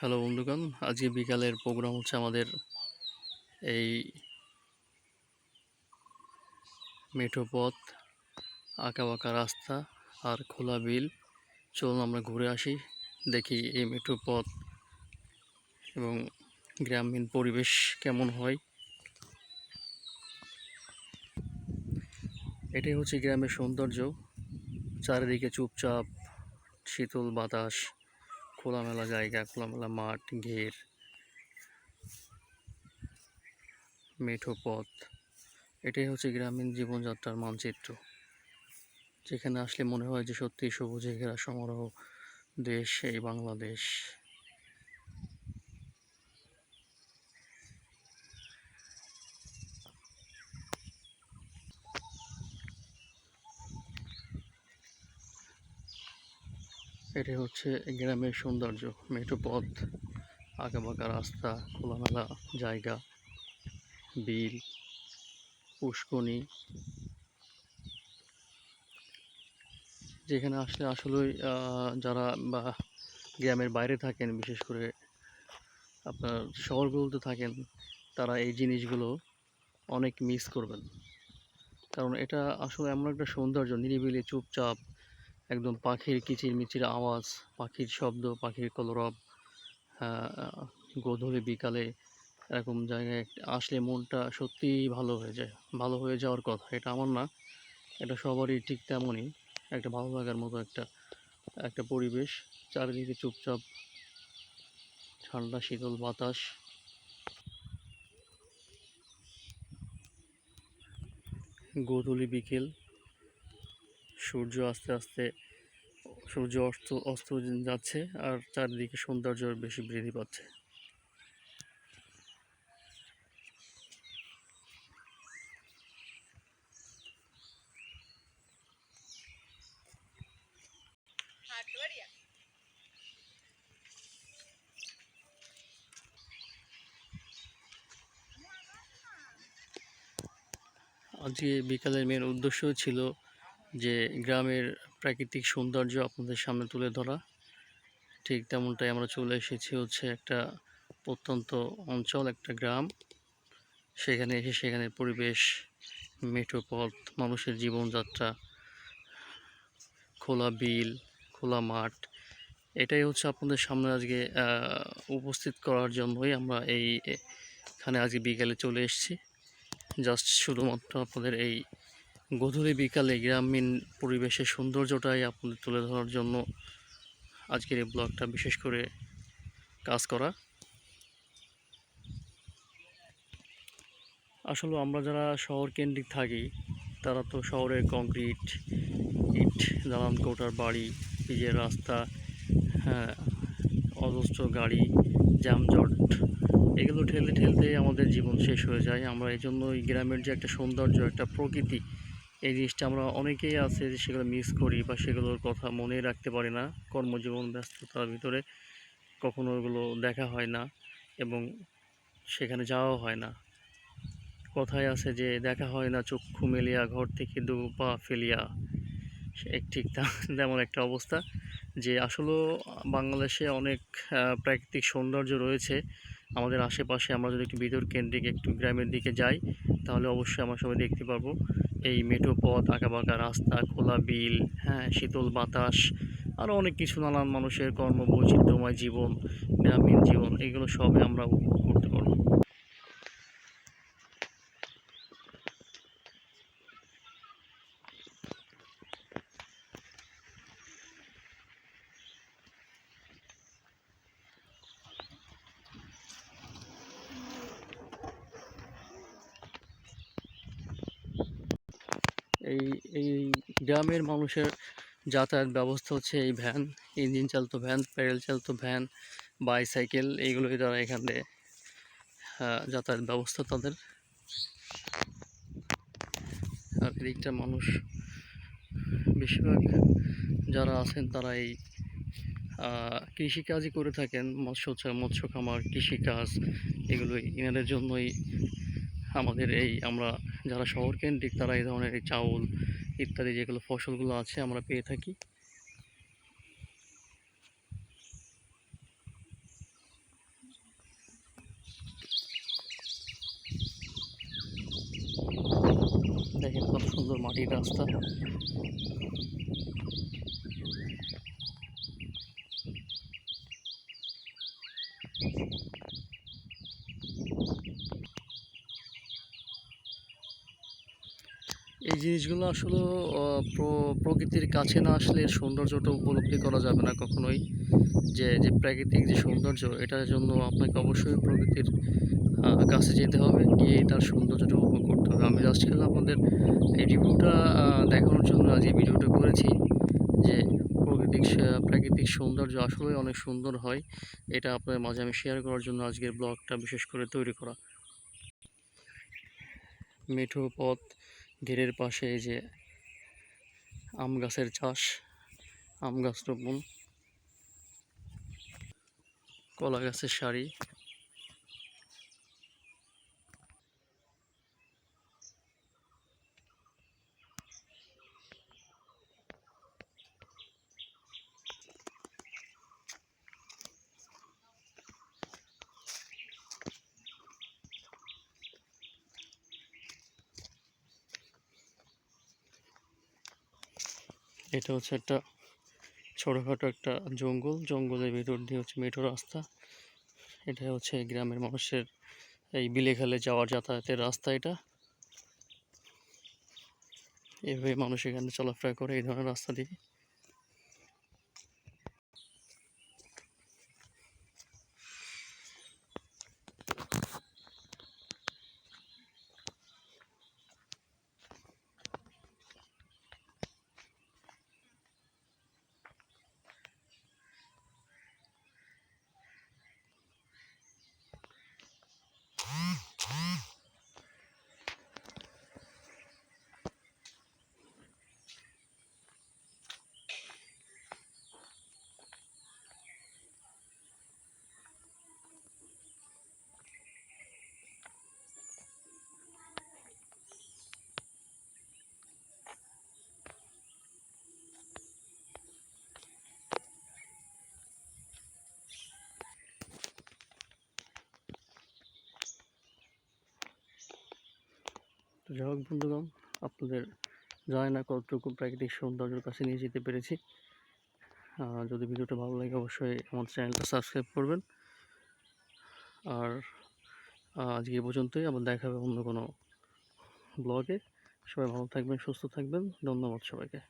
Hello বন্ধুগণ, আজকে বিকালের প্রোগ্রাম হচ্ছে আমাদের এই মেঠো পথ আঁকা বাঁকা রাস্তা আর খোলা বিল। চলুন আমরা ঘুরে আসি, দেখি এই মেঠো পথ এবং গ্রামীণ পরিবেশ কেমন হয়। এটাই হচ্ছে গ্রামের সৌন্দর্য, চারিদিকে চুপচাপ শীতল বাতাস। খোলামেলা জায়গা, খোলামেলা মাঠ, ঘের, মেঠো পথ। এটাই হচ্ছে গ্রামীণ জীবনযাত্রার মানচিত্র। যেখানে আসলে মনে হয় যে সত্যি সবুজে ঘেরা সমারোহ দেশ এই বাংলাদেশ। এটাই হচ্ছে গ্রামের সৌন্দর্য। মেঠো পথ আঁকাবাঁকা রাস্তা, খোলামেলা জায়গা, বিল পুষ্কনি যেখানে আসলে আসলেই যারা বা গ্রামের বাইরে থাকেন, বিশেষ করে আপনার শহরগুলোতে থাকেন, তারা এই জিনিসগুলো অনেক মিস করবেন। কারণ এটা আসলে এমন একটা সৌন্দর্য, নিরিবিলি, চুপচাপ একদম পাখির কিচিরমিচির আওয়াজ পাখির শব্দ পাখির কলরব আহ, গোধূলি বিকালে এরকম জায়গায় আসলে মনটা সত্যিই ভালো হয়ে যায় ভালো হয়ে যাওয়ার কথা। এটা আমার না এটা সবারই ঠিক তেমনই একটা ভালো লাগার মতো একটা একটা পরিবেশ। চারিদিকে চুপচাপ ঠান্ডা শীতল বাতাস। গোধূলি বিকেল সূর্য আস্তে আস্তে, সূর্য অস্ত অস্ত যাচ্ছে আর চারিদিকে সৌন্দর্য বেশি বৃদ্ধি পাচ্ছে। আজকে বিকালের মেন উদ্দেশ্য ছিল যে গ্রামের প্রাকৃতিক সৌন্দর্য আপনাদের সামনে তুলে ধরা, ঠিক তেমনটাই আমরা চলে এসেছি হচ্ছে একটা প্রত্যন্ত অঞ্চল, একটা গ্রাম। সেখানে এসে সেখানে পরিবেশ মেঠো পথ মানুষের জীবনযাত্রা, খোলা বিল, খোলা মাঠ, এটাই হচ্ছে আপনাদের সামনে আজকে উপস্থিত করার জন্যই আমরা এই এখানে আজকে বিকালে চলে এসেছি। জাস্ট শুধুমাত্র আপনাদের এই গধূলি বিকালে গ্রামীণ পরিবেশের সৌন্দর্যটাই আপনাদের তুলে ধরার জন্য আজকের এই ব্লগটা, বিশেষ করে কাজ করা। আসলে আমরা যারা শহর কেন্দ্রিক থাকি, তারা তো শহরের কংক্রিট, ইট, দালান কোটার বাড়ি পিজের রাস্তা হ্যাঁ অজস্র গাড়ি, যানজট, এগুলো ঠেলতে ঠেলতে আমাদের জীবন শেষ হয়ে যায়। আমরা এই জন্য গ্রামের যে একটা সৌন্দর্য, একটা প্রকৃতি এই জিনিসটা আমরা অনেকেই আছে যে সেগুলো মিস করি বা সেগুলোর কথা মনে রাখতে পারি না। কর্মজীবন, ব্যস্ততার ভিতরে কখনো ওগুলো দেখা হয় না এবং সেখানে যাওয়াও হয় না। কথায় আছে যে দেখা হয় না চক্ষু মেলিয়া, ঘর থেকে দু পা ফেলিয়া। ঠিক তেমন একটা অবস্থা যে আসলেও বাংলাদেশে অনেক প্রাকৃতিক সৌন্দর্য রয়েছে। আমাদের আশেপাশে আমরা যদি একটু বিদুর কেন্দ্রিক একটু গ্রামের দিকে যাই তাহলে অবশ্যই আমরা সবাই দেখতে পারব। এই মেঠো পথ, আঁকাবাঁকা রাস্তা, খোলা বিল হ্যাঁ শীতল বাতাস আরও অনেক কিছু নানান মানুষের কর্ম বৈচিত্র্যময় জীবন, গ্রামীণ জীবন, এগুলো সবই আমরা উপভোগ করতে পারব এই এই গ্রামের মানুষের যাতায়াত ব্যবস্থা হচ্ছে এই ভ্যান, ইঞ্জিন চালিত ভ্যান, প্যাডেল চালিত ভ্যান, বাইসাইকেল, এইগুলোই তারা এখান থেকে যাতায়াত ব্যবস্থা তাদের। আর এদিকটা মানুষ, বেশিরভাগ যারা আছেন তারা এই কৃষিকাজই করে থাকেন, মৎস্য মৎস্য খামার, কৃষিকাজ, এগুলোই। এনাদের জন্যই আমাদের এই আমরা যারা শহরকেন্দ্রিক তারা এই ধরনের এই চাউল ইত্যাদি যেগুলো ফসলগুলো আছে আমরা পেয়ে থাকি দেখেন কত সুন্দর মাটির রাস্তা Thank you. জিনিসগুলো আসলে প্রকৃতির কাছে না আসলে সৌন্দর্যটা উপলব্ধি করা যাবে না কখনোই। যে যে প্রাকৃতিক যে সৌন্দর্য, এটার জন্য আপনাকে অবশ্যই প্রকৃতির কাছে যেতে হবে, গিয়ে তার সৌন্দর্যটা উপভোগ করতে হবে। আমি জাস্ট খেলে আপনাদের এই রিভিউটা দেখানোর জন্য আজ এই ভিডিওটা করেছি, যে প্রাকৃতিক প্রাকৃতিক সৌন্দর্য আসলে অনেক সুন্দর হয়। এটা আপনাদের মাঝে আমি শেয়ার করার জন্য আজকের ব্লগটা বিশেষ করে তৈরি করা। মেঠো পথ ঘেরের পাশে এই যে আম গাছের চাষ আম গাছ রোপণ। কলা গাছের সারি। এটা হচ্ছে একটা ছোটোখাটো একটা জঙ্গল। জঙ্গলের ভিতর দিয়ে হচ্ছে মেঠো রাস্তা। এটা হচ্ছে গ্রামের মানুষের এই বিলে খালে যাওয়ার যাতায়াতের রাস্তা এটা। এভাবে মানুষ এখানে চলাফেরা করে এই ধরনের রাস্তা দিয়ে। তো যাই হোক বন্ধুগণ, আপনাদের জানি না কতটুকু প্রাকৃতিক সৌন্দর্যের কাছে নিয়ে যেতে পেরেছি। যদি ভিডিওটা ভালো লাগে, অবশ্যই আমার চ্যানেলটা সাবস্ক্রাইব করবেন। আর আজকে পর্যন্তই। আবার দেখাবে অন্য কোনো ব্লগে সবাই ভালো থাকবেন, সুস্থ থাকবেন। ধন্যবাদ সবাইকে।